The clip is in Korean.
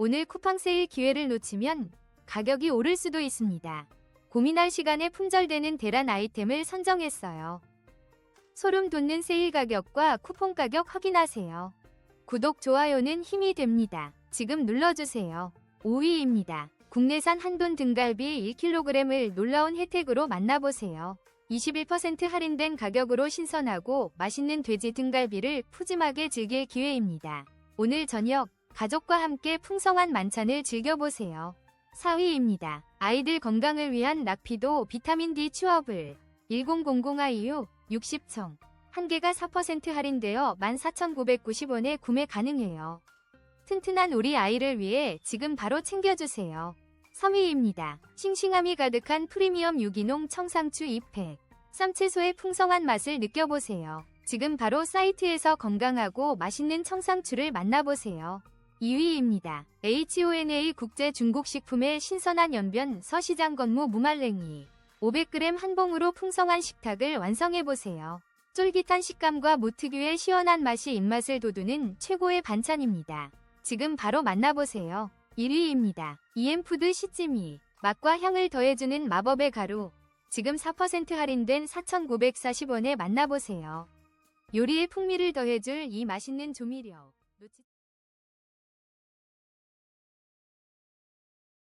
오늘 쿠팡 세일 기회를 놓치면 가격이 오를 수도 있습니다. 고민할 시간에 품절되는 대란 아이템을 선정했어요. 소름 돋는 세일 가격과 쿠폰 가격 확인하세요. 구독, 좋아요는 힘이 됩니다. 지금 눌러주세요. 5위입니다. 국내산 한돈 등갈비 1kg을 놀라운 혜택으로 만나보세요. 21% 할인된 가격으로 신선하고 맛있는 돼지 등갈비를 푸짐하게 즐길 기회입니다. 오늘 저녁 가족과 함께 풍성한 만찬을 즐겨보세요. 4위입니다. 아이들 건강을 위한 락피도 비타민 D 취업을 1000iu 60청 한 개가 4% 할인되어 14,990원에 구매 가능해요. 튼튼한 우리 아이를 위해 지금 바로 챙겨주세요. 3위입니다. 싱싱함이 가득한 프리미엄 유기농 청상추 2팩. 쌈채소의 풍성한 맛을 느껴보세요. 지금 바로 사이트에서 건강하고 맛있는 청상추를 만나보세요. 2위입니다. HONA 국제 중국식품의 신선한 연변 서시장 건무 무말랭이. 500g 한 봉으로 풍성한 식탁을 완성해보세요. 쫄깃한 식감과 무 특유의 시원한 맛이 입맛을 돋우는 최고의 반찬입니다. 지금 바로 만나보세요. 1위입니다. EM푸드 시찌미. 맛과 향을 더해주는 마법의 가루. 지금 4% 할인된 4,940원에 만나보세요. 요리의 풍미를 더해줄 이 맛있는 조미료. 놓치지